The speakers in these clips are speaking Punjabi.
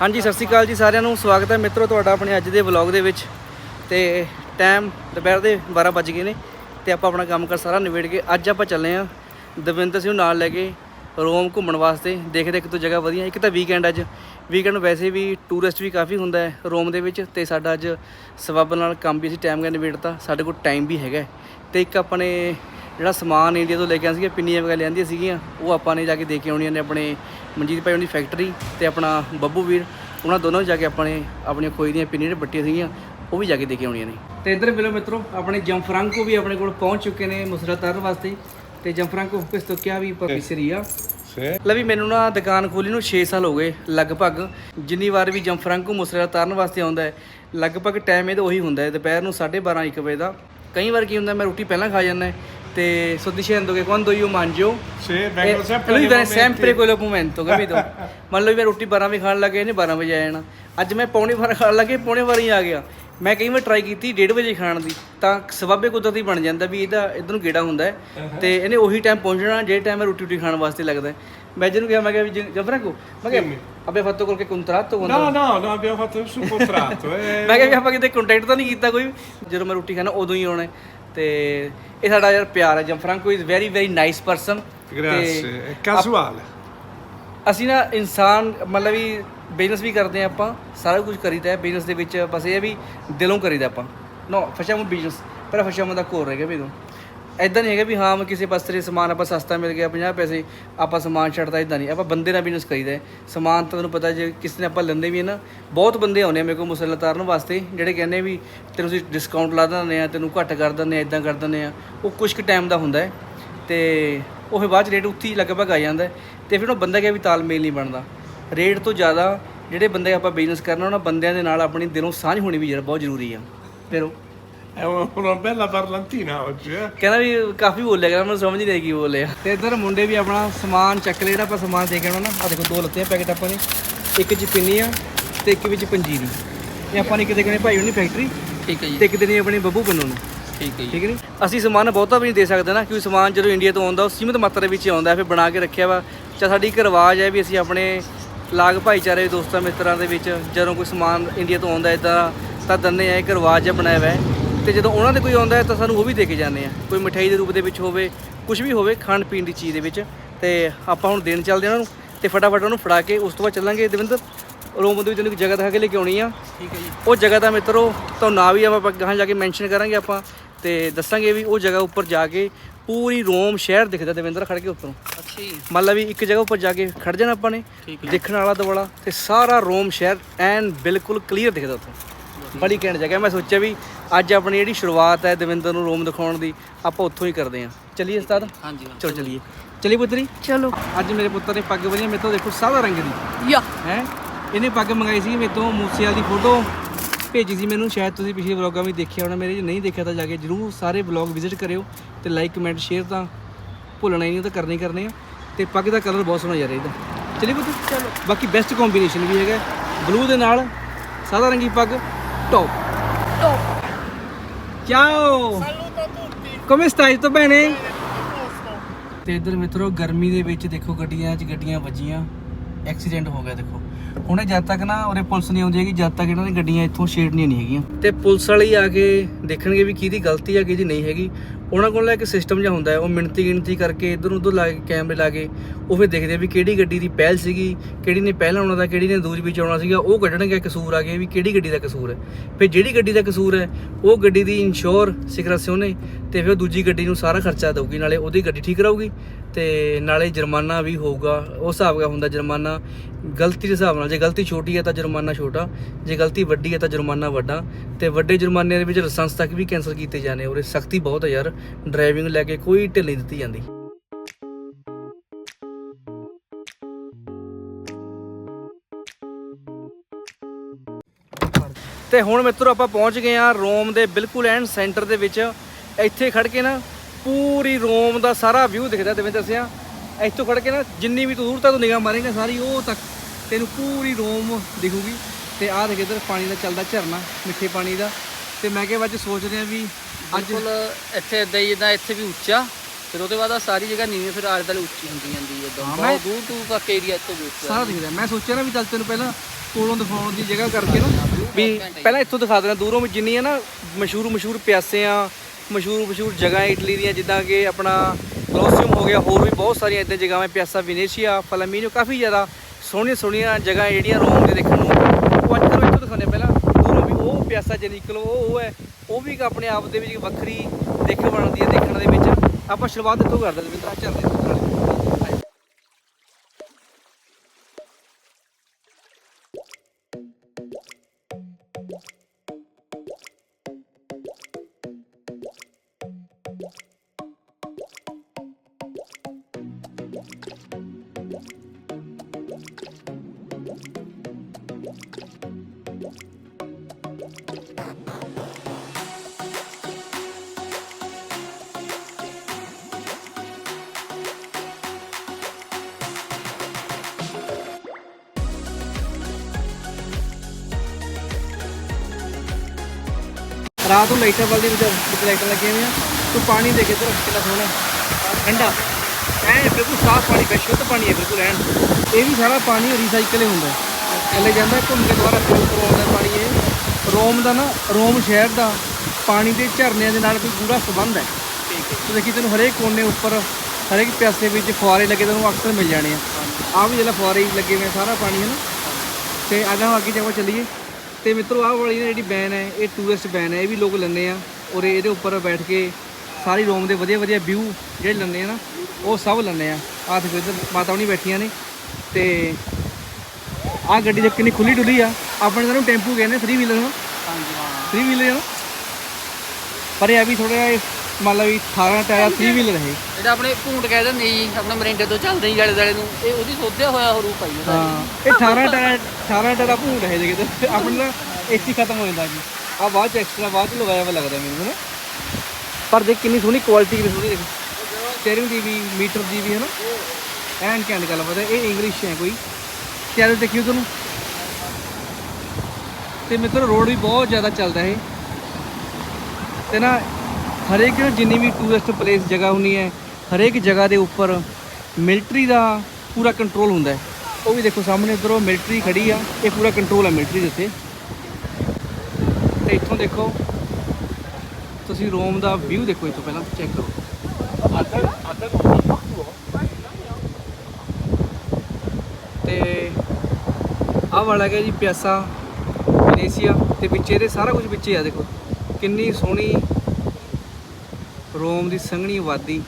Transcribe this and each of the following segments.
ਹਾਂਜੀ, ਸਤਿ ਸ਼੍ਰੀ ਅਕਾਲ ਜੀ ਸਾਰਿਆਂ ਨੂੰ। ਸਵਾਗਤ ਹੈ ਮਿੱਤਰੋ ਤੁਹਾਡਾ ਆਪਣੇ ਅੱਜ ਦੇ ਵਲੌਗ ਦੇ ਵਿੱਚ। ਤੇ ਟਾਈਮ ਦੁਪਹਿਰ ਦੇ 12 ਵੱਜ ਗਏ ਨੇ ਤੇ ਆਪਾਂ ਆਪਣਾ ਕੰਮ ਕਰ ਸਾਰਾ ਨਿਬੇੜ ਕੇ ਅੱਜ ਆਪਾਂ ਚੱਲੇ ਆਂ ਦਵਿੰਦਰ ਸਿੰਘ ਨੂੰ ਨਾਲ ਲੈ ਕੇ ਰੋਮ ਘੁੰਮਣ ਵਾਸਤੇ। ਦੇਖਦੇ ਇੱਕ ਤੋਂ ਜਗ੍ਹਾ ਵਧੀਆ, ਇੱਕ ਤਾਂ ਵੀਕਐਂਡ ਅੱਜ। ਵੀਕਐਂਡ ਵੈਸੇ ਵੀ ਟੂਰਿਸਟ ਵੀ ਕਾਫੀ ਹੁੰਦਾ ਹੈ ਰੋਮ ਦੇ ਵਿੱਚ ਤੇ ਸਾਡਾ ਅੱਜ ਸਬੱਬ ਨਾਲ ਕੰਮ ਵੀ ਅਸੀਂ ਟਾਈਮ ਨਾਲ ਨਿਬੇੜਤਾ, ਸਾਡੇ ਕੋਲ ਟਾਈਮ ਵੀ ਹੈਗਾ ਹੈ। ਤੇ ਇੱਕ ਆਪਣੇ ਜਿਹੜਾ ਸਮਾਨ ਇੰਡੀਆ ਤੋਂ ਲੈ ਕੇ ਆਏ ਸੀਗੇ, ਪਿੰਨੀਆਂ ਵਗੈਰਾ ਲਿਆਂਦੀਆਂ ਸੀਗੀਆਂ, ਉਹ ਆਪਾਂ ਨੇ ਜਾ ਕੇ ਦੇ ਕੇ ਆਉਣੀਆਂ ਨੇ ਆਪਣੇ ਮਨਜੀਤ ਭਾਈ ਉਹਨਾਂ ਦੀ ਫੈਕਟਰੀ ਤੇ ਆਪਣਾ ਬੱਬੂ ਵੀਰ ਉਹਨਾਂ ਦੋਨੋਂ ਨੂੰ ਜਾ ਕੇ ਆਪਣੇ ਆਪਣੀਆਂ ਖੋਈ ਦੀਆਂ ਪਿੰਨੀਆਂ ਜਿਹੜੀਆਂ ਬੱਟੀਆਂ ਸੀਗੀਆਂ ਉਹ ਵੀ ਜਾ ਕੇ ਦੇ ਕੇ ਆਉਣੀਆਂ ਨੇ। ਤੇ ਇੱਧਰ ਮਿਲੋ ਮਿੱਤਰੋ ਆਪਣੇ ਜੰਫਰਾਂਕੋ ਵੀ ਆਪਣੇ ਕੋਲ ਪਹੁੰਚ ਚੁੱਕੇ ਨੇ ਮੁਸਰਾ ਤਰਨ ਵਾਸਤੇ। ਤੇ ਜੰਫਰਾਂਕੋ ਕਿਸ ਤੋਂ ਕਿਹਾ ਵੀ ਪਪੀਸਰੀ ਆ? ਲੈ ਵੀ ਮੈਨੂੰ ਨਾ ਦੁਕਾਨ ਖੋਲੀ ਨੂੰ 6 ਸਾਲ ਹੋ ਗਏ ਲਗਭਗ। ਜਿੰਨੀ ਵਾਰ ਵੀ ਜੰਫਰਾਂਕੋ ਮੁਸਰਾ ਤਰਨ ਵਾਸਤੇ ਆਉਂਦਾ ਹੈ ਲਗਭਗ ਟਾਈਮ ਇਹਦਾ ਉਹੀ ਹੁੰਦਾ ਹੈ ਦੁਪਹਿਰ ਨੂੰ 12:30 1 ਵਜੇ ਦਾ। ਕਈ ਵਾਰ ਕੀ ਹੁੰਦਾ ਮੈਂ ਰੋਟੀ ਪਹਿਲਾਂ ਖਾ ਜਾਂਦਾ ਤੇ sto dicendo che quando io mangio Sì, eh, vengono sempre lui viene sempre quello momento capito? ਮੰਨ ਲਓ ਮੈਂ ਰੋਟੀ 12 ਵਜੇ ਖਾਣ ਲੱਗੇ ਇਹਨੇ 12 ਵਜੇ ਆ ਜਾਣਾ ਅੱਜ ਮੈਂ ਪੌਣੇ 12 ਖਾਣ ਲੱਗੇ ਪੌਣੇ 12 ਹੀ ਆ ਗਿਆ। ਮੈਂ ਕਈ ਵਾਰ ਟਰਾਈ ਕੀਤੀ 1:30 ਵਜੇ ਖਾਣ ਦੀ। ਤਾਂ ਸਵਾਬੇ ਕੁਦਰਤੀ ਬਣ ਜਾਂਦਾ ਵੀ ਇਹਦਾ ਇਧਰ ਨੂੰ ਗੇੜਾ ਹੁੰਦਾ ਹੈ। ਤੇ ਇਹਨੇ ਉਹੀ ਟਾਈਮ ਪਹੁੰਚਣਾ ਜਿਹੜੇ ਟਾਈਮ ਮੈਂ ਰੋਟੀ ਰੋਟੀ ਖਾਣ ਵਾਸਤੇ ਲੱਗਦਾ ਹੈ। ਮੈਂ ਜਿਹਨੂੰ ਕਿਹਾ ਮੈਂ ਕਿਹਾ ਵੀ ਜਫਰੰਕੋ ਮੈਂ ਕਿਹਾ ਅਬੇ ਫੱਤੋ ਕਰਕੇ contract No, no, non abbiamo fatto nessun contratto. eh. ਮੈਂ ਕਿਹਾ ਵੀ ਆਪਾਂ ਕਿਤੇ ਕੰਟੈਕਟ ਤਾਂ ਨਹੀਂ ਕੀਤਾ ਕੋਈ। ਜਦੋਂ ਮੈਂ ਰੋਟੀ ਖਾਣਾ ਉਦੋਂ ਹੀ ਆਉਣਾ ਹੈ। ਤੇ ਇਹ ਸਾਡਾ ਯਾਰ ਪਿਆਰ ਹੈ Gianfranco is very very nice person è casuale. ਅਸੀਂ ਨਾ ਇਨਸਾਨ ਮਤਲਬ ਵੀ ਬਿਜ਼ਨਸ ਵੀ ਕਰਦੇ ਆ ਆਪਾਂ ਸਾਰਾ ਕੁਝ ਕਰੀਦਾ ਹੈ। ਬਿਜ਼ਨਸ ਦੇ ਵਿੱਚ ਬਸ ਇਹ ਹੈ ਵੀ ਦਿਲੋਂ ਕਰੀਦਾ ਆਪਾਂ। ਨੋ ਫਸ਼ਾਮ ਬਿਜ਼ਨਸ ਪਰ ਫਸ਼ਾਮ ਦਾ ਕੋਰ ਰਹੇਗਾ ਵੀ ਤੋਂ। ਐਦਾਂ ਨਹੀਂ ਹੈਗਾ ਵੀ ਹਾਂ ਮੈਂ ਕਿਸੇ ਪਾਸੇ ਸਮਾਨ ਆਪਾਂ ਸਸਤਾ ਮਿਲ ਗਿਆ 50 ਪੈਸੇ, ਆਪਾਂ ਸਮਾਨ ਛੱਡਦਾ ਇਦਾਂ ਨਹੀਂ। ਆਪਾਂ ਬੰਦੇ ਨਾਲ ਬਿਜ਼ਨਸ ਕਰੀਦਾ ਸਮਾਨ ਤਾਂ ਤੁਹਾਨੂੰ ਪਤਾ ਜੇ ਕਿਸੇ ਨੇ ਆਪਾਂ ਲੈਂਦੇ ਵੀ ਹੈ ਨਾ, ਬਹੁਤ ਬੰਦੇ ਆਉਂਦੇ ਆ ਮੇਰੇ ਕੋਲ ਮੁਸਲਾ ਤਾਰਨ ਵਾਸਤੇ, ਜਿਹੜੇ ਕਹਿੰਦੇ ਵੀ ਤੈਨੂੰ ਅਸੀਂ ਡਿਸਕਾਊਂਟ ਲਾ ਦਿੰਦੇ ਆ ਤੈਨੂੰ ਘੱਟ ਕਰ ਦਿੰਦੇ ਆ ਇਦਾਂ ਕਰ ਦਿੰਦੇ ਆ ਉਹ ਕੁਝ ਕੁ ਟਾਈਮ ਦਾ ਹੁੰਦਾ ਹੈ। ਤੇ ਉਹ ਫਿਰ ਬਾਅਦ ਚ ਰੇਟ ਉੱਥੇ ਹੀ ਲਗਭਗ ਆ ਜਾਂਦਾ ਹੈ। ਤੇ ਫਿਰ ਉਹ ਬੰਦਾ ਕਿਹਾ ਵੀ ਤਾਲਮੇਲ ਨਹੀਂ ਬਣਦਾ। ਰੇਟ ਤੋਂ ਜ਼ਿਆਦਾ ਜਿਹੜੇ ਬੰਦੇ ਆਪਾਂ ਬਿਜ਼ਨਸ ਕਰਨਾ, ਉਹਨਾਂ ਬੰਦਿਆਂ ਦੇ ਨਾਲ ਆਪਣੀ ਦਿਲੋਂ ਸਾਂਝ ਹੋਣੀ ਵੀ ਜਿਹੜਾ ਬਹੁਤ ਜ਼ਰੂਰੀ ਆ। ਫਿਰ ਉਹ È una bella parlantina oggi, eh? ਕਹਿੰਦਾ ਵੀ ਕਾਫੀ ਬੋਲਿਆ ਕਹਿੰਦਾ ਮੈਨੂੰ ਸਮਝ ਨਹੀਂ ਆਈ ਕੀ ਬੋਲਿਆ। ਤੇ ਇਧਰ ਮੁੰਡੇ ਵੀ ਆਪਣਾ ਸਮਾਨ ਚੱਕ ਲਿਆ ਜਿਹੜਾ ਆਪਾਂ ਸਮਾਨ ਦੇ ਕੇ ਆਉਣਾ ਨਾ ਆ ਦੇਖੋ ਦੋ ਲੱਤੇ ਪੈਕੇਟ ਆਪਾਂ ਨੇ। ਇੱਕ ਚ ਪਿੰਨੀ ਆ ਤੇ ਇੱਕ ਵਿੱਚ ਪੰਜੀਰੀ। ਇਹ ਆਪਾਂ ਨੇ ਕਿਤੇ ਕਨੇ ਭਾਈ ਉਹਨੀ ਫੈਕਟਰੀ ਠੀਕ ਹੈ ਜੀ। ਤੇ ਕਿਤੇ ਨੇ ਆਪਣੀ ਬੱਬੂ ਪੰਨੂ ਨੂੰ। ਠੀਕ ਹੈ ਜੀ। ਠੀਕ ਨਹੀਂ ਅਸੀਂ ਸਮਾਨ ਬਹੁਤਾ ਵੀ ਨਹੀਂ ਦੇ ਸਕਦੇ ਨਾ ਕਿਉਂਕਿ ਸਮਾਨ ਜਦੋਂ ਇੰਡੀਆ ਤੋਂ ਆਉਂਦਾ ਉਹ ਸੀਮਿਤ ਮਾਤਰਾ ਵਿੱਚ ਹੀ ਆਉਂਦਾ ਫਿਰ ਬਣਾ ਕੇ ਰੱਖਿਆ ਵਾ। ਚਾ ਸਾਡੀ ਇੱਕ ਰਿਵਾਜ ਹੈ ਵੀ ਅਸੀਂ ਆਪਣੇ ਲਾਗ ਭਾਈਚਾਰੇ ਦੋਸਤਾਂ ਮਿੱਤਰਾਂ ਦੇ ਵਿੱਚ ਜਦੋਂ ਕੋਈ ਸਮਾਨ ਇੰਡੀਆ ਤੋਂ ਆਉਂਦਾ ਇਦਾਂ ਤਾਂ ਦੰਨੇ ਆ ਇੱਕ ਰਿਵਾਜ ਜਿਹਾ ਬਣਾਇਆ ਹੋਇਆ ਹੈ। ਤੇ ਜਦੋਂ ਉਹਨਾਂ ਦੇ ਕੋਈ ਆਉਂਦਾ ਹੈ ਤਾਂ ਸਾਨੂੰ ਉਹ ਵੀ ਦੇ ਕੇ ਜਾਂਦੇ ਆ। ਕੋਈ ਮਠਿਆਈ ਦੇ ਰੂਪ ਦੇ ਵਿੱਚ ਹੋਵੇ ਕੁਝ ਵੀ ਹੋਵੇ ਖਾਣ ਪੀਣ ਦੀ ਚੀਜ਼ ਦੇ ਵਿੱਚ। ਤੇ ਆਪਾਂ ਹੁਣ ਦੇਣ ਚੱਲਦੇ ਹਾਂ ਉਹਨਾਂ ਨੂੰ ਤੇ ਫਟਾਫਟ ਉਹਨੂੰ ਫੜਾ ਕੇ ਉਸ ਤੋਂ ਬਾਅਦ ਚੱਲਾਂਗੇ। ਦਵਿੰਦਰ ਰੋਮ ਦੇ ਵਿੱਚ ਉਹਨੂੰ ਇੱਕ ਜਗ੍ਹਾ ਦਿਖਾ ਕੇ ਲੈ ਕੇ ਆਉਣੀ ਆ। ਠੀਕ ਹੈ ਜੀ। ਉਹ ਜਗ੍ਹਾ ਦਾ ਮਿੱਤਰੋ ਤਾਂ ਨਾਂ ਵੀ ਆਪਾਂ ਗਾਹਾਂ ਜਾ ਕੇ ਮੈਂਸ਼ਨ ਕਰਾਂਗੇ ਆਪਾਂ ਤੇ ਦੱਸਾਂਗੇ ਵੀ ਉਹ ਜਗ੍ਹਾ ਉੱਪਰ ਜਾ ਕੇ ਪੂਰੀ ਰੋਮ ਸ਼ਹਿਰ ਦਿਖਦਾ ਦਵਿੰਦਰ ਖੜ ਕੇ ਉੱਪਰੋਂ। ਅੱਛਾ ਮੰਨ ਲਾ ਵੀ ਇੱਕ ਜਗ੍ਹਾ ਉੱਪਰ ਜਾ ਕੇ ਖੜ ਜਾਣਾ ਆਪਾਂ ਨੇ ਦੇਖਣ ਵਾਲਾ ਦੁਆਲਾ ਤੇ ਸਾਰਾ ਰੋਮ ਸ਼ਹਿਰ ਐਨ ਬਿਲਕੁਲ ਕਲੀਅਰ ਦਿਖਦਾ ਉੱਥੋਂ। ਬੜੀ ਘੈਂਟ ਜਗ੍ਹਾ। ਮੈਂ ਸੋਚਿਆ ਵੀ ਅੱਜ ਆਪਣੀ ਜਿਹੜੀ ਸ਼ੁਰੂਆਤ ਹੈ ਦਵਿੰਦਰ ਨੂੰ ਰੋਮ ਦਿਖਾਉਣ ਦੀ ਆਪਾਂ ਉੱਥੋਂ ਹੀ ਕਰਦੇ ਹਾਂ। ਚਲਿਏ ਉਸਤਾਦ? ਹਾਂਜੀ ਚਲੋ ਚਲਿਏ। ਚਲੀ ਪੁੱਤਰੀ? ਚਲੋ। ਅੱਜ ਮੇਰੇ ਪੁੱਤਰ ਨੇ ਪੱਗ ਬੰਨੀ ਮੇਰੇ ਤੋਂ ਦੇਖੋ ਸਾਦਾ ਰੰਗ ਦੀ। ਯਾ। ਹੈ? ਇਹਨੇ ਪੱਗ ਮੰਗਾਈ ਸੀ ਮੇਰੇ ਤੋਂ ਮੂਸੇਵਾਲ ਦੀ ਫੋਟੋ ਭੇਜੀ ਸੀ ਮੈਨੂੰ। ਸ਼ਾਇਦ ਤੁਸੀਂ ਪਿਛਲੇ ਵਲੌਗਾਂ ਵਿੱਚ ਦੇਖਿਆ ਹੋਣਾ ਮੇਰੇ ਜੇ ਨਹੀਂ ਦੇਖਿਆ ਤਾਂ ਜਾ ਕੇ ਜਰੂਰ ਸਾਰੇ ਵਲੌਗ ਵਿਜ਼ਿਟ ਕਰਿਓ ਤੇ ਲਾਈਕ ਕਮੈਂਟ ਸ਼ੇਅਰ ਤਾਂ ਭੁੱਲਣਾ ਹੀ ਨਹੀਂ ਉਹ ਤਾਂ ਕਰਨੇ ਹੀ ਕਰਨੇ ਆ। ਤੇ ਪੱਗ ਦਾ ਕਲਰ ਬਹੁਤ ਸੋਹਣਾ ਯਾਰ ਇਹਦਾ। ਚਲੀ ਪੁੱਤ ਚਲੋ। ਬਾਕੀ ਬੈਸਟ ਕੰਬੀਨੇਸ਼ਨ ਵੀ ਹੈਗਾ। ਬਲੂ ਦੇ ਨਾਲ ਸਾਦਾ ਰੰਗੀ ਪੱਗ top ciao. Come stai sto bene? ਤੇ ਇਧਰ ਮਿੱਤਰੋ ਗਰਮੀ ਦੇ ਵਿੱਚ ਦੇਖੋ ਗੱਡੀਆਂ 'ਚ ਗੱਡੀਆਂ ਵੱਜੀਆਂ। ਐਕਸੀਡੈਂਟ ਹੋ ਗਿਆ ਦੇਖੋ। ਹੁਣੇ ਜਦ ਤੱਕ ਨਾ ਉਰੇ ਪੁਲਿਸ ਨਹੀਂ ਆਉਂਦੀ ਹੈਗੀ ਜਦ ਤੱਕ ਇਹਨਾਂ ਦੀ ਗੱਡੀਆਂ ਇੱਥੋਂ ਛੇੜਨੀਆਂ ਨਹੀਂ ਹੈਗੀਆਂ। ਤੇ ਪੁਲਿਸ ਵਾਲੇ ਆ ਕੇ ਦੇਖਣਗੇ ਵੀ ਕਿਹਦੀ ਗਲਤੀ ਆ ਕਿਹਦੀ ਨਹੀਂ ਹੈਗੀ। ਉਹਨਾਂ ਕੋਲ ਇੱਕ ਸਿਸਟਮ ਜਿਹਾ ਹੁੰਦਾ ਹੈ, ਉਹ ਮਿਣਤੀ ਗਿਣਤੀ ਕਰਕੇ ਇਧਰ ਉਧਰ ਲਾ ਕੇ ਕੈਮਰੇ ਲਾ ਕੇ ਉਹ ਫਿਰ ਦੇਖਦੇ ਵੀ ਕਿਹੜੀ ਗੱਡੀ ਦੀ ਪਹਿਲ ਸੀਗੀ, ਕਿਹੜੀ ਨੇ ਪਹਿਲਾਂ ਆਉਣਾ ਦਾ, ਕਿਹੜੀ ਨੇ ਦੂਜੀ ਵਿੱਚ ਆਉਣਾ ਸੀਗਾ, ਉਹ ਕੱਢਣਗੇ ਕਸੂਰ ਆ ਕੇ ਵੀ ਕਿਹੜੀ ਗੱਡੀ ਦਾ ਕਸੂਰ ਹੈ। ਫਿਰ ਜਿਹੜੀ ਗੱਡੀ ਦਾ ਕਸੂਰ ਹੈ, ਉਹ ਗੱਡੀ ਦੀ ਇੰਸ਼ੋਰ ਸਿਕਰਾਸਿਓਨੇ ਤੇ ਫਿਰ ਦੂਜੀ ਗੱਡੀ ਨੂੰ ਸਾਰਾ ਖਰਚਾ ਦੇਊਗੀ, ਨਾਲੇ ਉਹਦੀ ਗੱਡੀ ਠੀਕ ਰਹੂਗੀ ਤੇ ਨਾਲੇ ਜੁਰਮਾਨਾ ਵੀ ਹੋਊਗਾ, ਉਸ ਹਿਸਾਬ ਦਾ ਹੁੰਦਾ ਜੁਰਮਾਨਾ। ਗਲਤੀ ਦੇ ਹਿਸਾਬ ਨਾਲ, ਜੇ ਗਲਤੀ ਛੋਟੀ ਹੈ ਤਾਂ ਜੁਰਮਾਨਾ ਛੋਟਾ, ਜੇ ਗਲਤੀ ਵੱਡੀ ਹੈ ਤਾਂ ਜੁਰਮਾਨਾ ਵੱਡਾ, ਤੇ ਵੱਡੇ ਜੁਰਮਾਨੇ ਦੇ ਵਿੱਚ ਲਾਇਸੈਂਸ ਤੱਕ ਵੀ ਕੈਨਸਲ ਕੀਤੇ ਜਾਣੇ ਔਰ ਇਹ ਸਖਤੀ ਬਹੁਤ ਹੈ ਯਾਰ, ਡਰਾਈਵਿੰਗ ਲੈ ਕੇ ਕੋਈ ਢਿੱਲ ਨਹੀਂ ਦਿੱਤੀ ਜਾਂਦੀ। ਤੇ ਹੁਣ ਮਿੱਤਰੋ ਆਪਾਂ ਪਹੁੰਚ ਗਏ ਆ ਰੋਮ ਦੇ ਬਿਲਕੁਲ ਐਨ ਸੈਂਟਰ ਦੇ ਵਿੱਚ। ਇੱਥੇ ਖੜ ਕੇ ਨਾ ਪੂਰੀ ਰੋਮ ਦਾ ਸਾਰਾ ਵਿਊ ਦਿਖਦਾ, ਜਿਵੇਂ ਦੱਸਿਆ ਇੱਥੋਂ ਖੜ ਕੇ ਨਾ ਜਿੰਨੀ ਵੀ ਦੂਰ ਤੱਕ ਨਿਗਾਹ ਮਾਰੇਗਾ ਸਾਰੀ ਉਹ ਤੱਕ ਤੈਨੂੰ ਪੂਰੀ ਰੋਮ ਦਿਖੂਗੀ। ਤੇ ਆਹ ਦੇਖ ਇੱਧਰ ਪਾਣੀ ਦਾ ਚੱਲਦਾ ਝਰਨਾ ਮਿੱਠੇ ਪਾਣੀ ਦਾ। ਤੇ ਮੈਂ ਕਿਹਾ ਅੱਜ ਸੋਚ ਰਿਹਾ ਵੀ ਅੱਜ ਬਿਲਕੁਲ ਇੱਥੇ ਏਦਾਂ ਹੀ ਜਿੱਦਾਂ ਇੱਥੇ ਵੀ ਉੱਚਾ ਫਿਰ ਉਹਦੇ ਬਾਅਦ ਆਹ ਸਾਰੀ ਜਗ੍ਹਾ ਨੀਵੀਂ ਫਿਰ ਆਲੇ ਦੁਆਲੇ ਉੱਚੀ ਹੁੰਦੀ ਜਾਂਦੀ ਹੈ ਇਦਾਂ ਹਾਂ, ਮੈਂ- ਬਹੁਤ ਦੂਰ ਦੂਰ ਤੱਕ ਏਰੀਆ ਇੱਥੇ ਵੀ ਉੱਚਾ। ਸਾਰਾ ਦਿਖਦਾ। ਮੈਂ ਸੋਚਿਆ ਨਾ ਵੀ ਚੱਲ ਤੈਨੂੰ ਪਹਿਲਾਂ ਕੋਲੋਂ ਦਿਖਾਉਣ ਦੀ ਜਗ੍ਹਾ ਕਰਕੇ ਨਾ ਵੀ ਪਹਿਲਾਂ ਇੱਥੋਂ ਦਿਖਾ ਦੇਣਾ। ਦੂਰੋਂ ਵੀ ਜਿੰਨੀ ਹੈ ਨਾ ਮਸ਼ਹੂਰ ਮਸ਼ਹੂਰ ਪਿਆਸੇ ਆ ਮਸ਼ਹੂਰ ਮਸ਼ਹੂਰ ਜਗ੍ਹਾ ਇਟਲੀ ਦੀਆਂ ਜਿੱਦਾਂ ਕਿ ਆਪਣਾ ਕਲੋਸੀਅਮ ਹੋ ਗਿਆ, ਹੋਰ ਵੀ ਬਹੁਤ ਸਾਰੀਆਂ ਇਦਾਂ ਜਗ੍ਹਾਵਾਂ, ਪਿਆਸਾ ਵਿਨੇਸ਼ੀਆ, ਫਲਾਮੀਨੋ, ਕਾਫੀ ਜ਼ਿਆਦਾ ਸੋਹਣੀਆਂ ਸੋਹਣੀਆਂ ਜਗ੍ਹਾ ਜਿਹੜੀਆਂ ਰੋਮ ਦੇ ਦੇਖਣ ਨੂੰ। ਉਹ ਅੱਜ ਤੁਹਾਨੂੰ ਇੱਥੋਂ ਦਿਖਾਉਂਦੇ ਹਾਂ ਪਹਿਲਾਂ। ਦੂਰੋਂ ਵੀ ਉਹ ਪਿਆਸਾ ਜੈਨੀਕਲੋ ਉਹ ਉਹ ਹੈ, ਉਹ ਵੀ ਇੱਕ ਆਪਣੇ ਆਪ ਦੇ ਵਿੱਚ ਵੱਖਰੀ ਦੇਖਣ ਬਣਦੀ ਹੈ, ਦੇਖਣ ਦੇ ਵਿੱਚ। ਆਪਾਂ ਸ਼ੁਰੂਆਤ ਇੱਥੋਂ ਕਰਦੇ ਹਾਂ, ਦਵਿੰਦਰ। ਚੱਲਦੇ ਰਾਤ ਨੂੰ ਲਾਈਟਾਂ ਬਲਦੀ ਵਿੱਚ ਲਾਈਟਾਂ ਲੱਗੀਆਂ ਹੋਈਆਂ ਤੂੰ ਪਾਣੀ ਦੇ ਕੇ ਤੇ ਕਿੰਨਾ ਸੋਹਣਾ ਠੰਡਾ। ਐ ਬਿਲਕੁਲ ਸਾਫ਼ ਪਾਣੀ ਹੈ ਸ਼ੁੱਧ ਪਾਣੀ ਹੈ ਬਿਲਕੁਲ ਐਨ। ਇਹ ਵੀ ਸਾਰਾ ਪਾਣੀ ਰੀਸਾਈਕਲ ਹੀ ਹੁੰਦਾ ਹੈ। ਥੱਲੇ ਜਾਂਦਾ ਹੈ, ਘੁੰਮ ਕੇ ਦੁਬਾਰਾ ਫਿਰ ਹੈ ਪਾਣੀ ਇਹ। ਰੋਮ ਦਾ ਨਾ ਰੋਮ ਸ਼ਹਿਰ ਦਾ ਪਾਣੀ ਦੇ ਝਰਨਿਆਂ ਦੇ ਨਾਲ ਕੋਈ ਪੂਰਾ ਸੰਬੰਧ ਹੈ। ਤੂੰ ਦੇਖੀ ਤੈਨੂੰ ਹਰੇਕ ਕੋਨੇ ਉੱਪਰ ਹਰੇਕ ਪਿਆਸੇ ਵਿੱਚ ਫੁਆਰੇ ਲੱਗੇ ਤੈਨੂੰ ਅਕਸਰ ਮਿਲ ਜਾਣੇ ਆ। ਆਹ ਵੀ ਜਿਹੜਾ ਫੁਆਰੇ ਹੀ ਲੱਗੇ ਹੋਏ ਆ, ਸਾਰਾ ਪਾਣੀ ਹੈ ਨਾ। ਤੇ ਅਗਾਂਹ ਅੱਗੇ ਜਾਵਾ ਚੱਲੀਏ ਤੇ ਮਿੱਤਰੋ ਆਹ ਵਾਲੀ ਜਿਹੜੀ ਬੈਨ ਹੈ ਇਹ ਟੂਰਿਸਟ ਬੈਨ ਹੈ ਇਹ ਵੀ ਲੋਕ ਲੈਂਦੇ ਆ। ਔਰ ਇਹਦੇ ਉੱਪਰ ਬੈਠ ਕੇ ਸਾਰੀ ਰੋਮ ਦੇ ਵਧੀਆ ਵਧੀਆ ਵਿਊ ਜਿਹੜੇ ਲੈਂਦੇ ਆ ਨਾ ਉਹ ਸਭ ਲੈਂਦੇ ਆ। ਆਹ ਦੇਖੋ ਇੱਧਰ ਮਾਤਾ ਹੁਣੀ ਬੈਠੀਆਂ ਨੇ। ਤੇ ਆਹ ਗੱਡੀ ਦੇ ਕਿੰਨੀ ਖੁੱਲੀ ਡੁੱਲੀ ਆ। ਆਪਣੇ ਤਾਂ ਨੂੰ ਟੈਂਪੂ ਕਹਿੰਦੇ 3 ਵੀਲਰ ਨੂੰ। ਹਾਂਜੀ ਹਾਂ। 3 ਵੀਲਰ ਪਰ ਇਹ ਵੀ ਥੋੜਾ ਲਾ ਵੀ 18 ਟਾਇਰ 3 ਵੀਲਰ ਹੈ ਜਿਹੜਾ ਆਪਣੇ ਭੂੰਡ ਕਹਿ ਦਿੰਦੇ ਜੀ ਆਪਣੇ ਮਰਿੰਡੇ ਤੋਂ ਚੱਲਦੇ ਜੀ ਗਾਲੇ ਦਾਲੇ ਨੂੰ। ਇਹ ਉਹਦੀ ਸੋਧਿਆ ਹੋਇਆ ਰੂਪ ਆਈ ਉਹਦਾ। ਹਾਂ ਇਹ 18 ਟਾਇਰ 18 ਟਾਇਰ ਭੂੰਡ ਹੈ ਜੇ ਕਿਤੇ ਆਪਣੇ ਨਾਲ ਏਸੀ ਖਤਮ ਹੋ ਜਾਂਦਾ ਜੀ। ਆ ਬਾਅਦ ਚ ਐਕਸਟਰਾ ਬਾਅਦ ਚ ਲਗਾਇਆ ਵਾ ਲੱਗਦਾ ਮੈਨੂੰ ਨਾ ਪਰ ਦੇਖ ਕਿੰਨੀ ਸੋਹਣੀ ਕੁਆਲਿਟੀ ਕਿੰਨੀ ਸੋਹਣੀ ਦੇਖ। ਸਟੀਅਰਿੰਗ ਦੀ ਵੀ ਮੀਟਰ ਦੀ ਵੀ ਹੈ ਨਾ ਐਨ ਕੈਂਡ ਗੱਲ ਪਤਾ ਇਹ ਇੰਗਲਿਸ਼ ਹੈ ਕੋਈ। ਚੈਨਲ ਦੇਖਿਓ ਤੁਹਾਨੂੰ। ਤੇ ਮਿੱਤਰ ਰੋਡ ਵੀ ਬਹੁਤ ਜ਼ਿਆਦਾ ਚੱਲਦਾ ਹੈ ਤੇ ਨਾ ਹਰੇਕ ਜਿੰਨੀ ਵੀ ਟੂਰਿਸਟ ਪਲੇਸ ਜਗ੍ਹਾ ਹੁੰਦੀ ਹੈ ਹਰੇਕ ਜਗ੍ਹਾ ਦੇ ਉੱਪਰ ਮਿਲਟਰੀ ਦਾ ਪੂਰਾ ਕੰਟਰੋਲ ਹੁੰਦਾ ਹੈ। ਉਹ ਵੀ ਦੇਖੋ ਸਾਹਮਣੇ ਉਧਰੋਂ ਮਿਲਟਰੀ ਖੜੀ ਆ ਇਹ ਪੂਰਾ ਕੰਟਰੋਲ ਹੈ ਮਿਲਟਰੀ ਦੇ ਉੱਤੇ। ਤੇ ਇੱਥੋਂ ਦੇਖੋ ਤੁਸੀਂ ਰੋਮ ਦਾ ਵਿਊ ਦੇਖੋ ਇੱਥੋਂ ਪਹਿਲਾਂ ਚੈੱਕ ਕਰੋ। ਤੇ ਆਹ ਵਾਲਾ ਹੈਗਾ ਜੀ ਪਿਆਸਾ ਵੈਨੇਸੀਆ ਤੇ ਵਿੱਚ ਇਹਦੇ ਸਾਰਾ ਕੁਝ ਵਿੱਚੇ ਆ ਦੇਖੋ। ਕਿੰਨੀ ਸੋਹਣੀ ਰੋਮ ਦੀ ਸੰਘਣੀ ਆਬਾਦੀ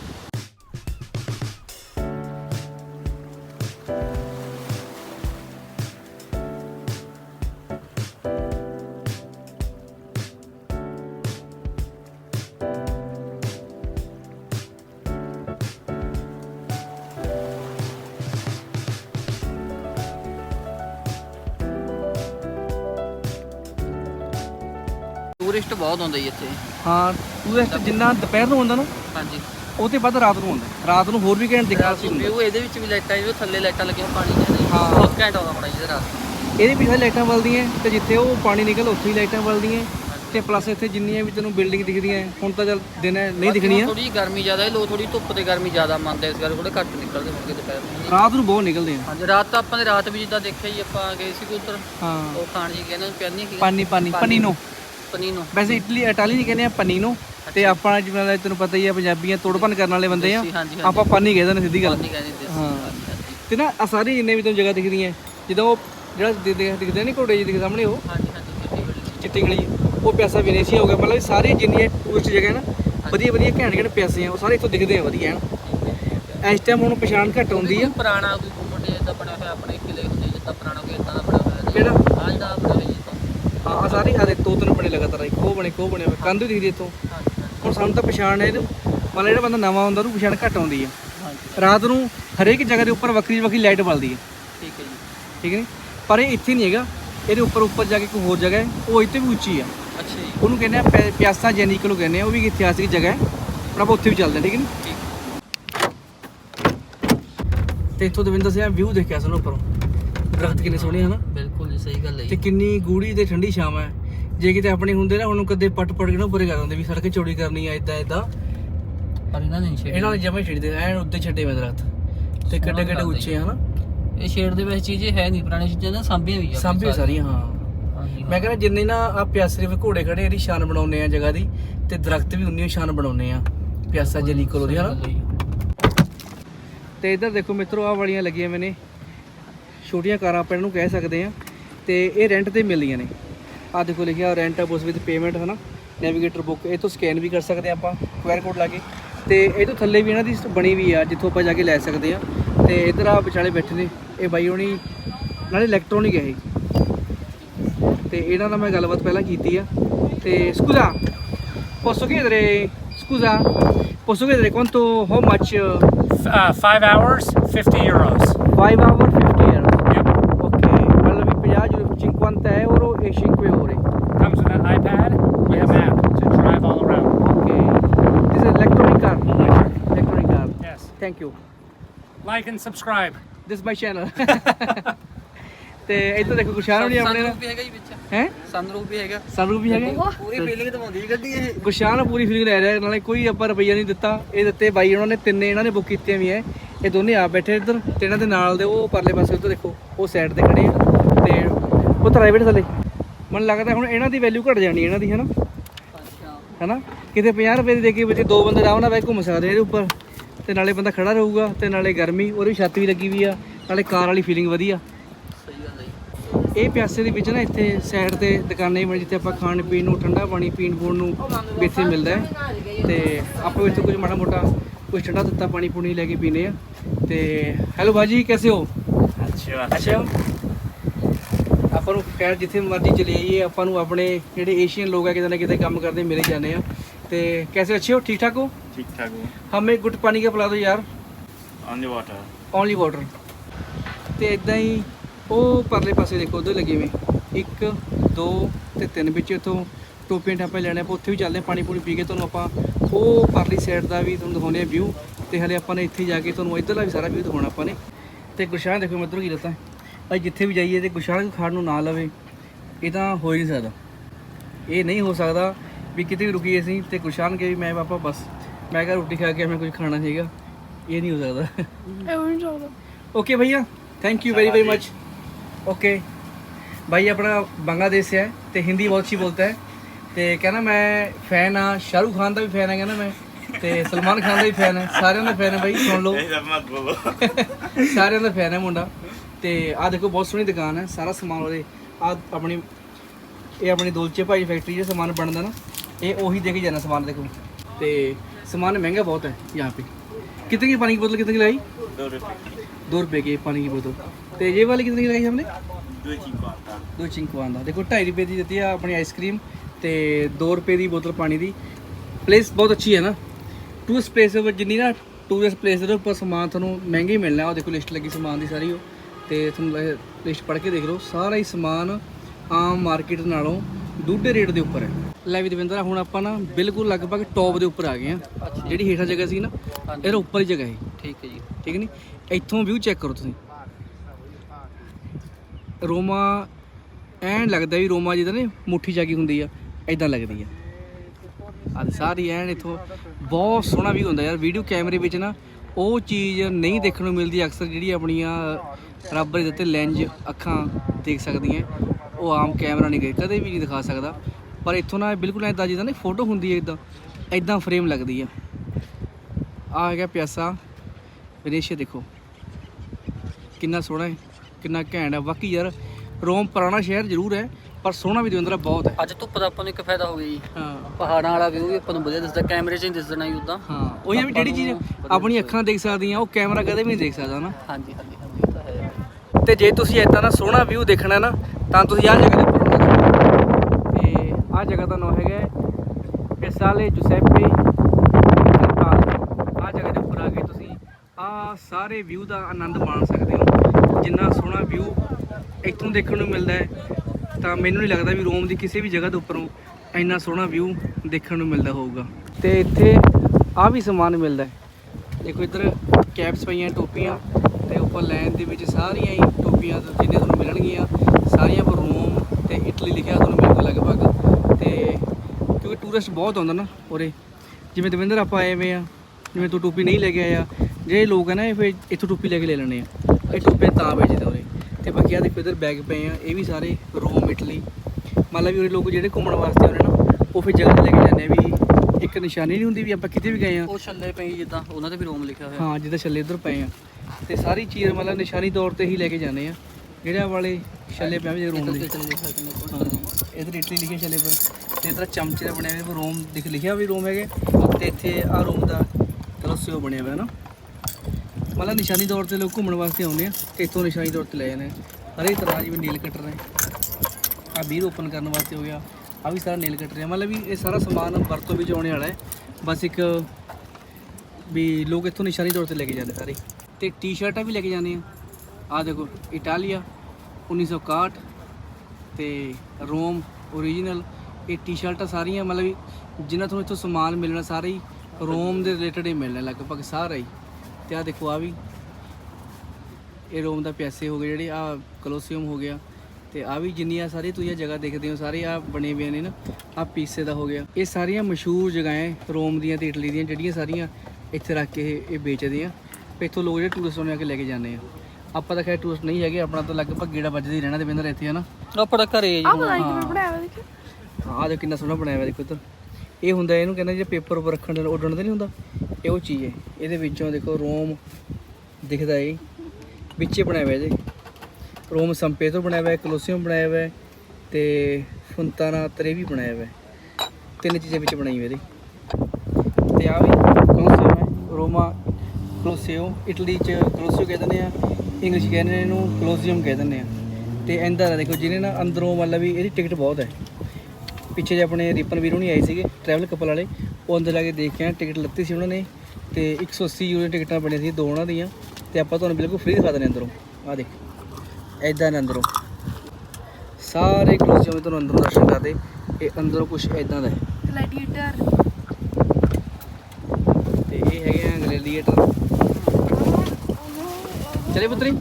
ਟੂਰਿਸਟ ਬਹੁਤ ਆਉਂਦੇ ਜੀ ਇੱਥੇ। ਹਾਂ ਟੂਰਿਸਟ ਜਿੰਨਾ ਦੁਪਹਿਰ ਨੂੰ ਹੁੰਦਾ ਨਾ ਹਾਂਜੀ। ਉਹ ਤੇ ਵੱਧ ਰਾਤ ਨੂੰ ਹੁੰਦਾ। ਰਾਤ ਨੂੰ ਹੋਰ ਵੀ ਘੈਂਟ ਦਿਖਾ ਸੀ ਵਿਊ ਇਹਦੇ ਵਿੱਚ ਵੀ ਲਾਈਟਾਂ ਜਿਹਦੇ ਥੱਲੇ ਲਾਈਟਾਂ ਲੱਗੀਆਂ ਪਾਣੀ ਦੇ ਹਾਂ। ਬਹੁਤ ਘੈਂਟ ਆਉਂਦਾ ਬੜਾ ਜਿਹਦੇ ਰਾਤ ਇਹਦੇ ਪਿੱਛੇ ਲਾਈਟਾਂ ਬਲਦੀਆਂ ਤੇ ਜਿੱਥੇ ਉਹ ਪਾਣੀ ਨਿਕਲ ਉੱਥੇ ਹੀ ਲਾਈਟਾਂ ਬਲਦੀਆਂ ਤੇ ਪਲੱਸ ਇੱਥੇ ਜਿੰਨੀਆਂ ਵੀ ਤੈਨੂੰ ਬਿਲਡਿੰਗ ਦਿਖਦੀਆਂ ਹੁਣ ਤਾਂ ਚੱਲ ਦਿਨ ਹੈ ਨਹੀਂ ਦਿਖਣੀਆਂ। ਥੋੜੀ ਗਰਮੀ ਜ਼ਿਆਦਾ ਹੈ ਲੋਕ ਥੋੜੀ ਧੁੱਪ ਤੇ ਗਰਮੀ ਜ਼ਿਆਦਾ ਮੰਨਦੇ ਇਸ ਕਰਕੇ ਥੋੜੇ ਘੱਟ ਨਿਕਲਦੇ ਹੋਣਗੇ ਦੁਪਹਿਰ ਨੂੰ ਰਾਤ ਨੂੰ ਬਹੁਤ ਨਿਕਲਦੇ ਆ। ਹਾਂਜੀ ਰਾਤ ਤਾਂ ਆਪਾਂ ਨੇ ਰਾਤ ਵੀ ਜਿੱਦਾਂ ਦੇਖਿਆ ਜੀ ਆਪਾਂ ਗਏ ਸੀ ਉਧਰ। ਹਾਂ। ਉਹ ਖਾਣ ਜੀ ਕਹਿੰਦੇ ਪਿਆਨੀ ਕੀ ਪਾਨੀ ਪਾਨੀ ਪਨੀਨੋ ਪਨੀਨੋ ਵੈਸੇ ਇਟਲੀ ਇਟਾਲੀ ਨਹੀਂ ਕਹਿੰਦੇ ਆ ਪਨੀਨੋ ਤੇ ਆਪਾਂ ਜਿਵੇਂ ਦਾ ਤੈਨੂੰ ਪਤਾ ਹੀ ਆ ਪੰਜਾਬੀਆਂ ਤੋੜਪਨ ਕਰਨ ਵਾਲੇ ਬੰਦੇ ਆ ਹਾਂਜੀ। ਆਪਾਂ ਪਾਨੀ ਕਹਿੰਦੇ ਨੇ ਸਿੱਧੀ ਗੱਲ। ਪਾਨੀ ਕਹਿੰਦੇ ਦੇਸੀ ਹਾਂ। ਹਾਂਜੀ, ਹਾਂਜੀ। ਤੇ ਨਾ ਆ ਸਾਰੀ ਜਿੰਨੇ ਵੀ ਤੁਹਾਨੂੰ ਜਗ੍ਹਾ ਦਿਖਦੀਆਂ ਜਿੱਦਾਂ ਉਹ ਜਿਹੜਾ ਦਿ- ਦਿ- ਦਿਖਦੇ ਨਹੀਂ ਘੋੜੇ ਜਿਹੇ ਦਿਖਦੇ ਸਾਹਮਣੇ ਉਹ ਹਾਂਜੀ ਹਾਂਜੀ ਚਿੱਟੀ ਗਲੀ ਉਹ ਪਿਆਸਾ ਵਿਨੇਸ਼ੀਆ ਹੋ ਗਿਆ। ਮਤਲਬ ਸਾਰੀ ਜਿੰਨੀਆਂ ਟੂਰਿਸਟ ਜਗ੍ਹਾ ਨਾ ਵਧੀਆ ਵਧੀਆ ਘੈਂਟ ਘੈਂਟ ਪਿਆਸੇ ਆ ਉਹ ਸਾਰੇ ਇੱਥੋਂ ਦਿਖਦੇ ਆ ਵਧੀਆ ਹਨ। ਇਸ ਟਾਈਮ ਹੁਣ ਪਛਾਣ ਘੱਟ ਆਉਂਦੀ ਆ। ਪੁਰਾਣਾ ਕੋਈ ਗੁੰਮਟ ਜਿੱਦਾਂ ਬਣਿਆ ਹੋਇਆ ਆਪਣੇ ਕਿਲੇ ਹੁੰਦੇ ਜਿੱਦਾਂ ਪੁਰਾਣਾ ਕੋਈ ਇਦਾਂ ਦਾ ਬਣਿਆ ਹੋਇਆ। ਜਿਹੜਾ ਹਾਂ ਆਹ ਸਾਰੇ ਆ ਦੇ ਤਿੰਨ ਬਣੇ ਲਗਾਤਾਰ ਇੱਕ ਉਹ ਬਣੇ ਉਹ ਬਣੇ। ਕੰਧ ਵੀ ਦਿਖਦੀ ਇੱਥੋਂ। ਹੁਣ ਸਾਨੂੰ ਤਾਂ ਪਛਾਣ ਹੈ ਇਹਨੂੰ ਮਤਲਬ ਜਿਹੜਾ ਬੰਦਾ ਨਵਾਂ ਹੁੰਦਾ ਉਹਨੂੰ ਪਛਾਣ ਘੱਟ ਆਉਂਦੀ ਹਾਂਜੀ। ਰਾਤ ਨੂੰ ਹਰੇਕ ਜਗ੍ਹਾ ਦੇ ਉੱਪਰ ਵੱਖਰੀ ਵੱਖਰੀ ਲਾਈਟ ਬਲਦੀ ਹੈ। ਠੀਕ ਹੈ ਜੀ। ਠੀਕ ਹੈ ਨੀ? ਪਰ ਇਹ ਇੱਥੇ ਨਹੀਂ ਹੈਗਾ। ਇਹਦੇ ਉੱਪਰ ਉੱਪਰ ਜਾ ਕੇ ਕੋਈ ਹੋਰ ਜਗ੍ਹਾ ਹੈ। ਉਹ ਇੱਥੇ ਵੀ ਉੱਚੀ ਆ ਅੱਛਾ ਜੀ। ਉਹਨੂੰ ਕਹਿੰਦੇ ਆ ਪਿਆ- ਪਿਆਸਾ ਜੈਨੀਕਲੋ ਕਹਿੰਦੇ ਆ। ਉਹ ਵੀ ਇਤਿਹਾਸਿਕ ਜਗ੍ਹਾ ਹੈ। ਪਰ ਆਪਾਂ ਉੱਥੇ ਵੀ ਚੱਲਦੇ ਹਾਂ ਠੀਕ ਹੈ ਨੀ? ਤੇ ਇੱਥੋਂ ਦਵਿੰਦਰ ਸਿੰਘ ਵਿਊ ਦੇਖਿਆ ਸਾਨੂੰ ਉੱਪਰੋਂ। ਦਰਖਤ ਕਿੰਨੇ ਸੋਹਣੇ ਹਨ ਬਿਲਕੁਲ ਜੀ ਸਹੀ ਗੱਲ ਹੈ ਤੇ ਕਿੰਨੀ ਗੂੜੀ ਤੇ ਠੰਡੀ ਛਾਂ ਹੈ। ਜੇ ਕਿਤੇ ਆਪਣੇ ਹੁੰਦੇ ਨਾ ਹੁਣ ਕਦੇ ਪੱਟ ਪੱਟ ਕੇ ਨਾ ਉੱਪਰੇ ਕਰ ਦਿੰਦੇ ਵੀ ਸੜਕ ਚੌੜੀ ਕਰਨੀ ਆ ਇਦਾਂ ਇਦਾਂ ਪਰ ਇਹਨਾਂ ਨੇ ਛੇੜੀ ਇਹਨਾਂ ਨੇ ਜਮੇ ਛੱਡਦੇ ਐਨ ਉੱਤੇ ਛੱਡੇ ਹੋਏ ਦਰਖਤ ਤੇ ਕਿੱਡੇ ਕਿੱਡੇ ਉੱਚੇ ਹਨ? ਇਹ ਸ਼ੇਡ ਦੇ ਵਿੱਚ ਚੀਜ਼ ਹੈ ਨਹੀਂ ਪੁਰਾਣੀ ਚੀਜ਼ਾਂ ਨਾ ਸਾਂਭੀਆਂ ਹੋਈਆਂ ਸਾਂਭੀ ਸਾਰੀਆਂ ਹਾਂ। ਮੈਂ ਕਹਿੰਦਾ ਜਿੰਨੇ ਨਾ ਆ ਪਿਆਸਰੇ ਵਿੱਚ ਘੋੜੇ ਖੜੇ ਇਹਦੀ ਸ਼ਾਨ ਬਣਾਉਨੇ ਆ ਜਗ੍ਹਾ ਦੀ ਤੇ ਦਰਖਤ ਵੀ ਉਨੀ ਸ਼ਾਨ ਬਣਾਉਨੇ ਆ। ਪਿਆਸਾ ਜਲੀ ਕੋਲ ਉਹਦੀ ਹਨਾ? ਤੇ ਇੱਧਰ ਦੇਖੋ ਮਿੱਤਰੋ ਆਹ ਵਾਲੀਆਂ ਲੱਗੀਆਂ ਮੈਨੇ ਛੋਟੀਆਂ ਕਾਰਾਂ ਆਪਾਂ ਇਹਨੂੰ ਕਹਿ ਸਕਦੇ ਆ ਤੇ ਇਹ ਰੈਂਟ ਤੇ ਮਿਲਦੀਆਂ ਨੇ। ਆ ਦੇਖੋ ਲਿਖਿਆ ਰੈਂਟ ਅਪ ਉਸ ਵਿਦ ਪੇਮੈਂਟ ਹਨਾ? ਨੈਵੀਗੇਟਰ ਬੁੱਕ ਇਹ ਤੋਂ ਸਕੈਨ ਵੀ ਕਰ ਸਕਦੇ ਆ ਆਪਾਂ QR ਕੋਡ ਲਾ ਕੇ। ਤੇ ਇਹ ਤੋਂ ਥੱਲੇ ਵੀ ਇਹਨਾਂ ਦੀ ਬਣੀ ਵੀ ਆ ਜਿੱਥੋਂ ਆਪਾਂ ਜਾ ਕੇ ਲੈ ਸਕਦੇ ਆ। ਤੇ ਇੱਧਰ ਆ ਵਿਚਾਲੇ ਬੈਠੇ ਨੇ ਇਹ ਬਾਈ ਹੋਣੀ ਨਾਲੇ ਇਲੈਕਟ੍ਰੋਨਿਕ ਹੈ ਇਹ। ਤੇ ਇਹਨਾਂ ਨਾਲ ਮੈਂ ਗੱਲਬਾਤ ਪਹਿਲਾਂ ਕੀਤੀ ਆ। ਤੇ scusa posso chiedere scusa posso chiedere quanto how much? Uh, Uh, five hours, 50 euros. 5 hour You. Like and subscribe. this is my channel. ਤੇ ਇੱਧਰ ਦੇਖੋ ਗੁਸ਼ਾਨ ਹੋਣੀ ਆਪਣੇ sunroof ਵੀ ਹੈਗਾ ਜੀ ਵਿੱਚ। ਹੈ? ਸਨਰੂਫ ਵੀ ਹੈਗਾ। ਸਨਰੂਫ ਵੀ ਹੈਗੇ? ਪੂਰੀ ਫੀਲਿੰਗ ਦਵਾਉਂਦੀ ਜੀ ਗੱਡੀ ਇਹ। ਗੁਸ਼ਾਨ ਪੂਰੀ ਫੀਲਿੰਗ ਲੈ ਰਿਹਾ ਨਾਲੇ ਕੋਈ ਆਪਾਂ ਰੁਪਈਆ ਨਹੀਂ ਦਿੱਤਾ। ਇਹ ਦਿੱਤੇ ਬਾਈ ਉਹਨਾਂ ਨੇ ਤਿੰਨੇ ਇਹਨਾਂ ਨੇ ਬੁੱਕ ਕੀਤੀਆਂ ਵੀ ਐ ਇਹ ਦੋਨੇ ਆ ਬੈਠੇ ਇੱਧਰ ਤੇ ਇਹਨਾਂ ਦੇ ਨਾਲ ਦੇ ਉਹ ਪਰਲੇ ਪਾਸੇ ਉੱਧਰ ਦੇਖੋ ਉਹ ਸਾਈਡ ਤੇ ਖੜੇ ਆ। ਤੇ ਉਹ ਪ੍ਰਾਈਵੇਟ ਥੱਲੇ। ਮੈਨੂੰ ਲੱਗਦਾ ਹੁਣ ਇਹਨਾਂ ਦੀ ਵੈਲਿਊ ਘਟ ਜਾਣੀ ਇਹਨਾਂ ਦੀ ਹਨਾ? ਅੱਛਾ। ਹਨਾ? ਕਿਤੇ 50 ਰੁਪਏ ਦੀ ਦੇ ਕੇ ਵਿੱਚ ਦੋ ਬੰਦੇ ਆਰਾਮ ਨਾਲ ਬੈ ਘੁੰਮ ਸਕਦੇ ਇਹਦੇ ਉੱਪਰ। ਤੇ ਨਾਲੇ ਬੰਦਾ ਖੜਾ ਰਹੂਗਾ ਤੇ ਨਾਲੇ ਗਰਮੀ ਉਹਦੀ ਛੱਤ ਵੀ ਲੱਗੀ ਵੀ ਆ ਨਾਲੇ ਕਾਰ ਵਾਲੀ ਫੀਲਿੰਗ ਵਧੀਆ। ਇਹ ਪਿਆਸੇ ਦੇ ਵਿੱਚ ਨਾ ਇੱਥੇ ਸਾਈਡ ਤੇ ਦੁਕਾਨਾਂ ਬਣੀ ਜਿੱਥੇ ਆਪਾਂ ਖਾਣ ਪੀਣ ਨੂੰ ਠੰਡਾ ਪਾਣੀ ਪੀਣ ਪੂਣ ਨੂੰ ਇੱਥੇ ਮਿਲਦਾ ਤੇ ਆਪਾਂ ਇੱਥੇ ਕੁਝ ਮਾੜਾ ਮੋਟਾ ਕੁਝ ਠੰਡਾ ਦਿੱਤਾ ਪਾਣੀ ਪੂਣੀ ਲੈ ਕੇ ਪੀਨੇ ਆ। ਤੇ ਹੈਲੋ ਬਾਜੀ ਕੈਸੇ ਹੋ? Sure. ਅੱਛਾ। ਆਪਾਂ ਨੂੰ ਖੈਰ ਜਿੱਥੇ ਮਰਜ਼ੀ ਚਲੇ ਜਾਈਏ ਆਪਾਂ ਨੂੰ ਆਪਣੇ ਜਿਹੜੇ ਏਸ਼ੀਅਨ ਲੋਕ ਆ ਕਿਤੇ ਨਾ ਕਿਤੇ ਕੰਮ ਕਰਦੇ ਮਿਲੇ ਜਾਂਦੇ ਆ। ਤੇ ਕੈਸੇ ਅੱਛੇ ਹੋ ਠੀਕ ਠਾਕ ਹੋ ठीक ठाक हूँ ਹਮੇ ਗੁੱਟ ਪਾਣੀ का पिला दो यार on the water only water ਤੇ ਇਦਾਂ ਹੀ ਉਹ ਪਰਲੇ ਪਾਸੇ ਦੇਖੋ ਉਧਰ ਲੱਗੇ ਵੇ 1 2 ਤੇ 3 ਵਿੱਚ ਉਥੋਂ ਟੋਪੀਆਂ ਟਾਪੇ ਲੈਣੇ ਆਪਾਂ ਉੱਥੇ ਵੀ ਚੱਲਦੇ ਹਾਂ ਪਾਣੀ ਪੂਣੀ ਪੀ ਕੇ ਤੁਹਾਨੂੰ ਆਪਾਂ ਉਹ ਪਰਲੀ ਸਾਈਡ ਦਾ ਵੀ ਤੁਹਾਨੂੰ ਦਿਖਾਉਂਦੇ ਆ ਵਿਊ ਤੇ ਹਲੇ ਆਪਾਂ ਨੇ ਇੱਥੇ ਜਾ ਕੇ ਤੁਹਾਨੂੰ ਇੱਧਰਲਾ ਵੀ ਸਾਰਾ ਵਿਊ ਦਿਖਾਉਣਾ ਆਪਾਂ ਨੇ ਤੇ ਗੁਸ਼ਾਨ ਦੇਖੋ ਮਿੱਤਰੋ ਕੀ ਦੱਸਾਂ ਅੱਜ ਜਿੱਥੇ ਵੀ ਜਾਈਏ ਤੇ ਗੁਸ਼ਾਨ ਖਾਣ ਨੂੰ ਨਾ ਲਵੇ ਇਹ ਤਾਂ ਹੋ ਹੀ ਨਹੀਂ ਸਕਦਾ ਇਹ ਨਹੀਂ ਹੋ ਸਕਦਾ ਵੀ ਕਿਤੇ ਵੀ ਰੁਕੀਏ ਅਸੀਂ ਤੇ ਗੁਸ਼ਾਨ ਕੇ ਵੀ ਮੈਂ ਪਾਪਾ ਬਸ ਮੈਂ ਕਿਹਾ ਰੋਟੀ ਖਾ ਕੇ ਮੈਂ ਕੁਝ ਖਾਣਾ ਚਾਹੀਦਾ ਇਹ ਨਹੀਂ ਹੋ ਸਕਦਾ ओके भैया thank you very very much okay भाई अपना बांग्लादेश से है तो हिंदी बहुत अच्छी बोलता है ਤੇ ਕਹਿੰਦਾ ਮੈਂ ਫੈਨ ਆ ਸ਼ਾਹਰੁਖ ਖਾਨ ਦਾ ਵੀ ਫੈਨ ਹੈ ਕਹਿੰਦਾ ਮੈਂ ਤੇ ਸਲਮਾਨ ਖਾਨ ਦਾ ਵੀ ਫੈਨ ਹੈ ਸਾਰਿਆਂ ਦਾ ਫੈਨ ਹੈ ਬਾਈ ਸੁਣ ਲਓ नहीं सब मत बोलो ਸਾਰਿਆਂ ਦਾ ਫੈਨ ਹੈ ਮੁੰਡਾ ਤੇ ਆ ਦੇਖੋ ਬਹੁਤ ਸੋਹਣੀ ਦੁਕਾਨ ਹੈ ਸਾਰਾ ਸਮਾਨ ਉਹਦੇ ਆ ਆਪਣੀ ਇਹ ਆਪਣੀ ਦੋਲਚੇ ਭਾਈ ਫੈਕਟਰੀ 'ਚ ਸਮਾਨ ਬਣਦਾ ਨਾ ਇਹ ਉਹੀ ਦੇ ਕੇ ਜਾਣਾ ਸਮਾਨ ਦੇਖੋ ਤੇ ਸਮਾਨ ਮਹਿੰਗਾ ਬਹੁਤ ਹੈ यहाँ पे कितने की पानी की बोतल कितने की लाई दो रुपए दो रुपए की पानी की बोतल ਤੇ ਇਹ ਵਾਲੀ ਕਿੰਨੀ ਦੀ ਲਗਾਈ हमने दो चीकू आता ਦੋ ਚਿੰਕਵਾਂ ਦਾ ਦੇਖੋ 2.5 ਰੁਪਏ ਦੀ ਦਿੱਤੀ ਆ ਆਪਣੀ ਆਈਸਕ੍ਰੀਮ ਤੇ 2 ਰੁਪਏ ਦੀ ਬੋਤਲ ਪਾਣੀ ਦੀ ਪਲੇਸ ਬਹੁਤ ਅੱਛੀ ਹੈ ਨਾ ਟੂਰਿਸਟ ਪਲੇਸ ਦੇ ਵਿੱਚ ਜਿੰਨੀ ਨਾ ਟੂਰਿਸਟ ਪਲੇਸ ਦੇ ਉੱਪਰ ਸਮਾਨ ਤੁਹਾਨੂੰ ਮਹਿੰਗੇ ਹੀ ਮਿਲਣਾ ਉਹ ਦੇਖੋ ਲਿਸਟ ਲੱਗੀ ਸਮਾਨ ਦੀ ਸਾਰੀ ਉਹ ਤੇ ਤੁਹਾਨੂੰ ਲਿਸਟ ਪੜ੍ਹ ਕੇ ਦੇਖ ਲਓ ਸਾਰਾ ਹੀ ਸਮਾਨ ਆਮ ਮਾਰਕੀਟ ਨਾਲੋਂ ਦੂਡੇ ਰੇਟ ਦੇ ਉੱਪਰ ਹੈ ਲੈ ਵੀ ਦਵਿੰਦਰ ਹੁਣ ਆਪਾਂ ਨਾ ਬਿਲਕੁਲ ਲਗਭਗ ਟੌਪ ਦੇ ਉੱਪਰ ਆ ਗਏ ਆ ਜਿਹੜੀ ਹੇਠਾਂ ਜਗ੍ਹਾ ਸੀ ਨਾ ਇਹਦੇ ਉੱਪਰ ਹੀ ਜਗ੍ਹਾ ਹੈ ਠੀਕ ਹੈ ਜੀ। ਠੀਕ ਨਹੀਂ? ਇੱਥੋਂ ਵਿਊ ਚੈੱਕ ਕਰੋ ਤੁਸੀਂ। ਰੋਮਾ ਐਨ ਲੱਗਦਾ ਵੀ ਰੋਮਾ ਜਿਹਦਾ ਨੇ ਮੁੱਠੀ ਜਾਗੀ ਹੁੰਦੀ ਆ ਐਦਾਂ ਲੱਗਦੀ ਆ। ਆ ਸਾਰੀ ਐਨ ਇਥੋਂ ਬਹੁਤ ਸੋਹਣਾ ਵੀ ਹੁੰਦਾ ਯਾਰ। ਵੀਡੀਓ ਕੈਮਰੇ ਵਿੱਚ ਨਾ ਉਹ ਚੀਜ਼ ਨਹੀਂ ਦੇਖਣ ਨੂੰ ਮਿਲਦੀ ਅਕਸਰ ਜਿਹੜੀ ਆਪਣੀਆਂ ਰੱਬ ਦੇ ਦਿੱਤੇ ਲੈਂਜ ਅੱਖਾਂ ਦੇਖ ਸਕਦੀਆਂ। ਉਹ ਆਮ ਕੈਮਰਾ ਨਹੀਂ ਕਦੇ ਵੀ ਨਹੀਂ ਦਿਖਾ ਸਕਦਾ। ਪਰ ਇੱਥੋਂ ਨਾ ਬਿਲਕੁਲ ਐਦਾਂ ਜਿੱਦਾਂ ਨਾ ਫੋਟੋ ਹੁੰਦੀ ਹੈ ਇਦਾਂ ਐਦਾਂ ਫਰੇਮ ਲੱਗਦੀ ਆ ਆ ਹੈਗਾ ਪਿਆਸਾ ਵਿਨੇਸ਼ੀਆ ਦੇਖੋ। ਕਿੰਨਾ ਸੋਹਣਾ ਹੈ ਕਿੰਨਾ ਘੈਂਟ ਹੈ। ਬਾਕੀ ਯਾਰ ਰੋਮ ਪੁਰਾਣਾ ਸ਼ਹਿਰ ਜ਼ਰੂਰ ਹੈ ਪਰ ਸੋਹਣਾ ਵੀ ਦਵਿੰਦਰਾ ਬਹੁਤ ਹੈ। ਅੱਜ ਧੁੱਪ ਦਾ ਆਪਾਂ ਨੂੰ ਇੱਕ ਫਾਇਦਾ ਹੋ ਗਿਆ ਜੀ। ਹਾਂ। ਪਹਾੜਾਂ ਵਾਲਾ ਵਿਊ ਵੀ ਆਪਾਂ ਨੂੰ ਵਧੀਆ ਦਿਸਦਾ ਕੈਮਰੇ 'ਚ ਨਹੀਂ ਦਿਸਣਾ ਜੀ ਉਦਾਂ। ਹਾਂ ਉਹ ਵੀ ਜਿਹੜੀ ਚੀਜ਼ ਆਪਣੀ ਅੱਖਾਂ ਦੇਖ ਸਕਦੀਆਂ ਉਹ ਕੈਮਰਾ ਕਦੇ ਵੀ ਨਹੀਂ ਦੇਖ ਸਕਦਾ ਨਾ। ਹਾਂਜੀ ਹਾਂਜੀ ਤਾਂ ਹੈ। ਜੇ ਤੁਸੀਂ ਇਦਾਂ ਦਾ ਸੋਹਣਾ ਵਿਊ ਦੇਖਣਾ ਨਾ ਤਾਂ ਤੁਸੀਂ ਆਹ ਜਗ੍ਹਾ ਤੇ ਜਗ੍ਹਾ ਦਾ ਨਾਮ ਹੈਗਾ ਪਿਸਾਲੇ, ਜੁਸੈਪੇ ਆਹ ਜਗ੍ਹਾ ਦੇ ਉੱਪਰ ਆ ਕੇ ਤੁਸੀਂ ਆਹ ਸਾਰੇ ਵਿਊ ਦਾ ਆਨੰਦ ਮਾਣ ਸਕਦੇ ਹੋ। ਜਿੰਨਾ ਸੋਹਣਾ ਵਿਊ ਇੱਥੋਂ ਦੇਖਣ ਨੂੰ ਮਿਲਦਾ ਹੈ, ਤਾਂ ਮੈਨੂੰ ਨਹੀਂ ਲੱਗਦਾ ਵੀ ਰੋਮ ਦੀ ਕਿਸੇ ਵੀ ਜਗ੍ਹਾ ਦੇ ਉੱਪਰੋਂ ਇੰਨਾ ਸੋਹਣਾ ਵਿਊ ਦੇਖਣ ਨੂੰ ਮਿਲਦਾ ਹੋਊਗਾ। ਤੇ ਇੱਥੇ ਆ ਵੀ ਸਮਾਨ ਮਿਲਦਾ ਦੇਖੋ ਇੱਧਰ ਕੈਪਸ ਪਈਆਂ, ਟੋਪੀਆਂ, ਤੇ ਉੱਪਰ ਲਾਈਨ ਦੇ ਵਿੱਚ ਸਾਰੀਆਂ ਹੀ ਟੋਪੀਆਂ ਤੋਂ ਜਿੰਨੇ ਤੁਹਾਨੂੰ ਮਿਲਣਗੀਆਂ, ਸਾਰੀਆਂ ਪਰ ਰੋਮ ਤੇ ਇਟਲੀ ਲਿਖਿਆ ਤੁਹਾਨੂੰ ਮਿਲੂਗਾ ਲਗਭਗ। ਟੂਰਿਸਟ ਬਹੁਤ ਆਉਂਦਾ ਨਾ ਉਰੇ। ਜਿਵੇਂ ਦਵਿੰਦਰ ਆਪਾਂ ਆਏ ਹੋਏ ਆ ਜਿਵੇਂ ਤੂੰ ਟੋਪੀ ਨਹੀਂ ਲੈ ਕੇ ਆਇਆ ਜਿਹੜੇ ਲੋਕ ਹੈ ਨਾ ਇਹ ਫਿਰ ਇੱਥੋਂ ਟੋਪੀ ਲੈ ਕੇ ਲੈ ਲੈਣੇ ਆ। ਇਹ ਟੋਪੇ ਤਾਂ ਵੇਚਦੇ ਉਰੇ। ਤੇ ਬਾਕੀ ਆ ਦੇਖੋ ਇਧਰ ਬੈਗ ਪਏ ਆ ਇਹ ਵੀ ਸਾਰੇ ਰੋਮ ਇਟਲੀ। ਮੰਨ ਲਾ ਵੀ ਉਰੇ ਲੋਕ ਜਿਹੜੇ ਘੁੰਮਣ ਵਾਸਤੇ ਆਉਂਦੇ ਨਾ ਉਹ ਫਿਰ ਜਗ੍ਹਾ ਲੈ ਕੇ ਜਾਂਦੇ ਆ ਵੀ ਇੱਕ ਨਿਸ਼ਾਨੀ ਨਹੀਂ ਹੁੰਦੀ ਵੀ ਆਪਾਂ ਕਿਤੇ ਵੀ ਗਏ ਆ। ਉਹ ਛੱਲੇ ਪਈ ਜਿੱਦਾਂ ਉਹਨਾਂ ਤੇ ਵੀ ਰੋਮ ਲਿਖਿਆ ਹੋਇਆ। ਹਾਂ ਜਿੱਦਾਂ ਛੱਲੇ ਉਧਰ ਪਏ ਆ। ਤੇ ਸਾਰੀ ਚੀਜ਼ ਮਤਲਬ ਨਿਸ਼ਾਨੀ ਤੌਰ ਤੇ ਹੀ ਲੈ ਕੇ ਜਾਂਦੇ ਆ। ਜਿਹੜਾ ਵਾਲੇ ਛੱਲੇ ਪਏ ਆ ਵੀ ਰੋਮ ਦੇ। ਇਧਰ ਇਟਲੀ ਲਿਖਿਆ ਛੱਲੇ ਪਰ। ਤੇ ਇਧਰ ਚਮਚੇ ਦਾ ਬਣਿਆ ਹੋਇਆ ਵੀ ਰੋਮ ਦਿਖ ਲਿਖਿਆ ਵੀ ਰੋਮ ਹੈਗੇ। ਤੇ ਇੱਥੇ ਆ ਰੂਮ ਦਾ ਕਲੋਸਿਓ ਬਣਿਆ ਹੋਇਆ ਨਾ। ਮਤਲਬ ਨਿਸ਼ਾਨੀ ਤੌਰ ਤੇ ਲੋਕ ਘੁੰਮਣ ਵਾਸਤੇ ਆਉਂਦੇ ਆ ਤੇ ਇੱਥੋਂ ਨਿਸ਼ਾਨੀ ਤੌਰ ਤੇ ਲੈ ਜਾਂਦੇ ਆ। ਹਰੇਕ ਤਰ੍ਹਾਂ ਜਿਵੇਂ ਨੀਲ ਕਟਰ ਨੇ। ਆ ਵੀਰ ਓਪਨ ਕਰਨ ਵਾਸਤੇ ਹੋ ਗਿਆ। ਆ ਵੀ ਸਾਰਾ ਨੀਲ ਕਟਰ ਹੈ ਮਤਲਬ ਵੀ ਇਹ ਸਾਰਾ ਸਮਾਨ ਵਰਤੋਂ ਵਿੱਚ ਆਉਣੇ ਵਾਲਾ ਹੈ। ਬਸ ਇੱਕ ਵੀ ਲੋਕ ਇੱਥੋਂ ਨਿਸ਼ਾਨੀ ਤੌਰ ਤੇ ਲੈ ਕੇ ਜਾਂਦੇ ਸਾਰੇ। ਤੇ ਟੀ-ਸ਼ਰਟਾਂ ਵੀ ਲੈ ਕੇ ਜਾਂਦੇ ਆ। ਆ ਦੇਖੋ, ਇਟਾਲੀਆ 1961 ਤੇ ਰੋਮ ਓਰੀਜਨਲ ਇਹ ਟੀ-ਸ਼ਰਟਾਂ ਸਾਰੀਆਂ ਮਤਲਬ ਵੀ ਜਿਨ੍ਹਾਂ ਤੋਂ ਇੱਥੋਂ ਸਮਾਨ ਮਿਲਣਾ ਸਾਰੇ ਹੀ ਰੋਮ ਦੇ ਰਿਲੇਟਡ ਹੀ ਮਿਲਣੇ ਲਗਭਗ ਸਾਰਾ ਹੀ। ਤੇ ਆ ਦੇਖੋ ਆ ਵੀ ਇਹ ਰੋਮ ਦਾ ਪਿਆਸੇ ਹੋ ਗਏ ਜਿਹੜੇ ਆ ਕਲੋਸੀਅਮ ਹੋ ਗਿਆ। ਤੇ ਆ ਵੀ ਜਿੰਨੀਆਂ ਸਾਰੀ ਤੁਸੀਂ ਇਹ ਜਗ੍ਹਾ ਦੇਖਦੇ ਹੋ ਸਾਰੇ ਆ ਬਣੇ ਹੋਏ ਨੇ ਨਾ ਆ ਪੀਸੇ ਦਾ ਹੋ ਗਿਆ। ਇਹ ਸਾਰੀਆਂ ਮਸ਼ਹੂਰ ਜਗ੍ਹਾਵਾਂ ਰੋਮ ਦੀਆਂ ਤੇ ਇਟਲੀ ਦੀਆਂ ਜਿਹੜੀਆਂ ਸਾਰੀਆਂ ਇੱਥੇ ਰੱਖ ਕੇ ਇਹ- ਵੇਚਦੇ ਆ ਤੇ ਇੱਥੋਂ ਲੋਕ ਜਿਹੜੇ ਟੂਰਿਸਟ ਆਉਂਦੇ ਆ ਕੇ ਲੈ ਕੇ ਜਾਂਦੇ ਆ। ਆਪਾਂ ਤਾਂ ਖੈਰ ਟੂਰਿਸਟ ਨਹੀਂ ਹੈਗੇ ਆਪਣਾ ਤਾਂ ਲਗਭਗ ਗੇੜਾ ਵੱਜਦੇ ਹੀ ਰਹਿਣਾ ਤੇ ਬਿੰਦਰ ਇੱਥੇ ਹੈ ਨਾ ਆਪਣਾ ਘਰੇ ਜੀ ਹਾਂ। ਆ ਦੇਖੋ ਕਿੰਨਾ ਸੋਹਣਾ ਬਣਾਇਆ ਹੋਇਆ, ਦੇਖੋ ਇੱਧਰ। ਇਹ ਹੁੰਦਾ, ਇਹਨੂੰ ਕਹਿੰਦੇ ਜੇ ਪੇਪਰ ਉੱਪਰ ਰੱਖਣ ਦਾ, ਉੱਡਣ ਤੇ ਨਹੀਂ ਹੁੰਦਾ? ਇਹ ਉਹ ਚੀਜ਼ ਹੈ। ਇਹਦੇ ਵਿੱਚੋਂ ਦੇਖੋ, ਰੋਮ ਦਿਖਦਾ ਏ ਵਿੱਚੇ ਬਣਾਇਆ ਹੋਇਆ ਜੇ। ਰੋਮ ਸੰਪੇ ਤੋਂ ਬਣਾਇਆ ਹੋਇਆ, ਕਲੋਸੀਅਮ ਬਣਾਇਆ ਹੋਇਆ ਹੈ ਤੇ ਫੁੰਤਾਨਾ ਤਰੇ ਵੀ ਬਣਾਇਆ ਹੋਇਆ। ਤਿੰਨ ਚੀਜ਼ਾਂ ਵਿੱਚ ਬਣਾਈ ਹੋਈ ਇਹਦੇ ਤੇ ਆ ਵੀ ਕਲੋਸੀਅਮ ਹੈ। ਰੋਮਾ ਕਲੋਸੀਓ ਇਟਲੀ ਚ ਕਲੋਸੀਓ ਕਹਿ ਦਿੰਦੇ ਆ, ਇੰਗਲਿਸ਼ ਕਹਿੰਦੇ ਨੇ ਇਹਨੂੰ ਕਲੋਸੀਅਮ ਕਹਿ ਦਿੰਦੇ ਆ। ਤੇ ਇੰਦਾ ਦਾ ਦੇਖੋ, ਜਿਹਨੇ ਨਾ ਅੰਦਰੋਂ ਮਤਲਬ ਵੀ ਇਹਦੀ ਟਿਕਟ ਬਹੁਤ ਹੈ। ਪਿੱਛੇ ਜੇ ਆਪਣੇ ਰਿਪਨ ਵੀਰੋਂ ਨਹੀਂ ਆਏ ਸੀਗੇ ਟਰੈਵਲ ਕਪਲ ਵਾਲੇ ਉਹ ਅੰਦਰ ਜਾ ਕੇ ਦੇਖ ਕੇ ਆਏ, ਟਿਕਟ ਲੱਤੀ ਸੀ ਉਹਨਾਂ ਨੇ ਤੇ 180 ਯੂਰੋ ਦੀਆਂ ਟਿਕਟਾਂ ਬਣੀਆਂ ਸੀ ਦੋ ਉਹਨਾਂ ਦੀਆਂ ਤੇ ਆਪਾਂ ਤੁਹਾਨੂੰ ਬਿਲਕੁਲ ਫ੍ਰੀ ਦਿਖਾ ਦਿੰਦੇ ਅੰਦਰੋਂ। ਆਹ ਦੇਖ ਐਦਾਂ ਨੇ ਅੰਦਰੋਂ। ਸਾਰੇ ਕਲੋਸੀਅਮ ਤੁਹਾਨੂੰ ਅੰਦਰੋਂ ਦਰਸ਼ਨ ਕਰਦੇ ਇਹ ਅੰਦਰੋਂ ਕੁਝ ਐਦਾਂ ਦਾ ਹੈ। ਗਲੈਡੀਏਟਰ ਤੇ ਇਹ ਹੈਗੇ ਆ ਗਲੈਡੀਏਟਰ ਚਲੇ ਪੁੱਤਰੀ।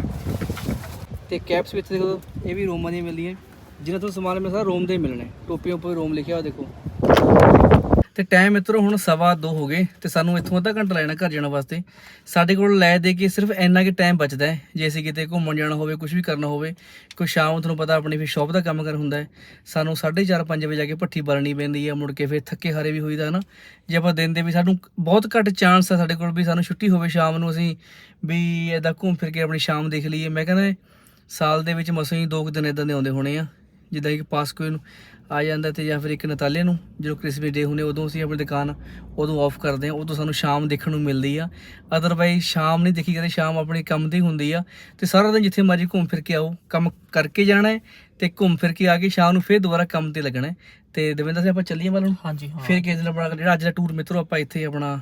ਤੇ ਕੈਪਸ ਵਿੱਚ ਦੇਖੋ ਇਹ ਵੀ ਰੋਮਾਂ ਦੀਆਂ ਮਿਲਦੀਆਂ। ਜਿਹਨਾਂ ਤੋਂ ਸਮਾਨ ਮੈਂ ਰੋਮ ਦੇ ਹੀ ਮਿਲਣੇ। ਟੋਪੀਆਂ ਉੱਪਰ ਰੋਮ ਲਿਖਿਆ ਹੋਇਆ, ਦੇਖੋ। ਤੇ ਟਾਈਮ ਮਿੱਤਰੋ, ਹੁਣ ਸਵਾ ਦੋ ਹੋ ਗਏ ਤੇ ਸਾਨੂੰ ਇੱਥੋਂ ਅੱਧਾ ਘੰਟਾ ਲੈਣਾ ਘਰ ਜਾਣ ਵਾਸਤੇ। ਸਾਡੇ ਕੋਲ ਲੈ ਦੇ ਕੇ ਸਿਰਫ ਇੰਨਾ ਕਿ ਟਾਈਮ ਬਚਦਾ ਹੈ, ਜੇ ਅਸੀਂ ਕਿਤੇ ਘੁੰਮਣ ਜਾਣਾ ਹੋਵੇ ਕੁਝ ਵੀ ਕਰਨਾ ਹੋਵੇ, ਕੋਈ ਸ਼ਾਮ ਨੂੰ ਤੁਹਾਨੂੰ ਪਤਾ ਆਪਣੀ ਫਿਰ ਸ਼ਾਪ ਦਾ ਕੰਮ ਕਰ ਹੁੰਦਾ ਹੈ। ਸਾਨੂੰ 4:30 5 ਵਜੇ ਜਾ ਕੇ ਭੱਠੀ ਬਾਲਣੀ ਪੈਂਦੀ ਹੈ, ਮੁੜ ਕੇ ਫਿਰ ਥੱਕੇ ਹਾਰੇ ਵੀ ਹੋਈਦਾ ਨਾ ਜੇ ਆਪਾਂ ਦਿਨ ਦੇ ਵੀ ਸਾਨੂੰ ਬਹੁਤ ਘੱਟ ਚਾਂਸ ਆ ਸਾਡੇ ਕੋਲ ਵੀ ਸਾਨੂੰ ਛੁੱਟੀ ਹੋਵੇ ਸ਼ਾਮ ਨੂੰ, ਅਸੀਂ ਵੀ ਇਦਾਂ ਘੁੰਮ ਫਿਰ ਕੇ ਆਪਣੀ ਸ਼ਾਮ ਦੇਖ ਲਈਏ। ਮੈਂ ਕਹਿੰਦਾ, ਸਾਲ ਦੇ ਵਿੱਚ ਮਸਾਂ ਹੀ ਦੋ ਕੁ ਦਿਨ ਇਦਾਂ ਦੇ ਆਉਂਦੇ ਹੋਣੇ ਆ। ਜਿੱਦਾਂ ਕਿ ਪਾਸਕੋ ਨੂੰ ਆ ਜਾਂਦਾ ਤੇ ਜਾਂ ਫਿਰ ਇੱਕ ਨਤਾਲੇ ਨੂੰ ਜਦੋਂ ਕ੍ਰਿਸਮਸ ਡੇ ਹੁੰਦੇ ਉਦੋਂ ਅਸੀਂ ਆਪਣੀ ਦੁਕਾਨ ਉਦੋਂ ਆਫ ਕਰਦੇ ਆ ਉਦੋਂ ਸਾਨੂੰ ਸ਼ਾਮ ਦੇਖਣ ਨੂੰ ਮਿਲਦੀ ਆ। ਅਦਰਵਾਈਜ਼ ਸ਼ਾਮ ਨਹੀਂ ਦੇਖੀ ਕਦੇ ਸ਼ਾਮ ਆਪਣੇ ਕੰਮ ਹੀ ਹੁੰਦੀ ਆ। ਤੇ ਸਾਰਾ ਦਿਨ ਜਿੱਥੇ ਮਰਜ਼ੀ ਘੁੰਮ ਫਿਰ ਕੇ ਆਓ ਕੰਮ ਕਰਕੇ ਜਾਣਾ ਹੈ ਤੇ ਘੁੰਮ ਫਿਰ ਕੇ ਆ ਕੇ ਸ਼ਾਮ ਨੂੰ ਫੇਰ ਦੁਬਾਰਾ ਕੰਮ ਤੇ ਲੱਗਣਾ ਤੇ ਦਵਿੰਦਰ ਸਿੰਘ ਆਪਾਂ ਚੱਲੀਏ ਵੱਲ ਨੂੰ ਹਾਂਜੀ ਹਾਂ। ਫਿਰ ਕਿਸੇ ਦਿਨ ਆਪਣਾ ਜਿਹੜਾ ਅੱਜ ਦਾ ਟੂਰ ਮਿੱਤਰੋ ਆਪਾਂ ਇੱਥੇ ਆਪਣਾ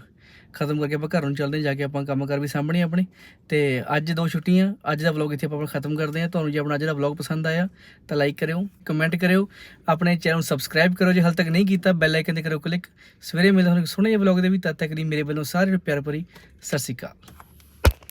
ਖਤਮ ਕਰਕੇ ਆਪਾਂ ਘਰ ਨੂੰ ਚੱਲਦੇ ਹਾਂ, ਜਾ ਕੇ ਆਪਾਂ ਕੰਮ ਕਰ ਵੀ ਸਾਂਭਣੇ ਆਪਣੇ। ਤੇ ਅੱਜ ਦੋ ਛੁੱਟੀਆਂ, ਅੱਜ ਦਾ ਵਲੌਗ ਇੱਥੇ ਆਪਾਂ ਖਤਮ ਕਰਦੇ ਹਾਂ। ਤੁਹਾਨੂੰ ਜੇ ਆਪਣਾ ਅੱਜ ਦਾ ਵਲੌਗ ਪਸੰਦ ਆਇਆ, ਤਾਂ ਲਾਈਕ ਕਰਿਓ ਕਮੈਂਟ ਕਰਿਓ। ਆਪਣੇ ਚੈਨਲ ਨੂੰ ਸਬਸਕ੍ਰਾਈਬ ਕਰੋ ਜੇ ਹਾਲ ਤੱਕ ਨਹੀਂ ਕੀਤਾ ਬੈਲ ਆਈਕਨ ਤੇ ਕਰੋ ਕਲਿੱਕ ਸਵੇਰੇ ਮਿਲਦੇ ਹਾਂ ਸੋਹਣੇ ਜਿਹੇ ਵਲੌਗ ਦੇ ਵੀ ਤਦ ਤੱਕ ਲਈ ਮੇਰੇ ਵੱਲੋਂ ਸਾਰਿਆਂ ਨੂੰ ਪਿਆਰ ਭਰੀ, ਸਤਿ ਸ਼੍ਰੀ ਅਕਾਲ।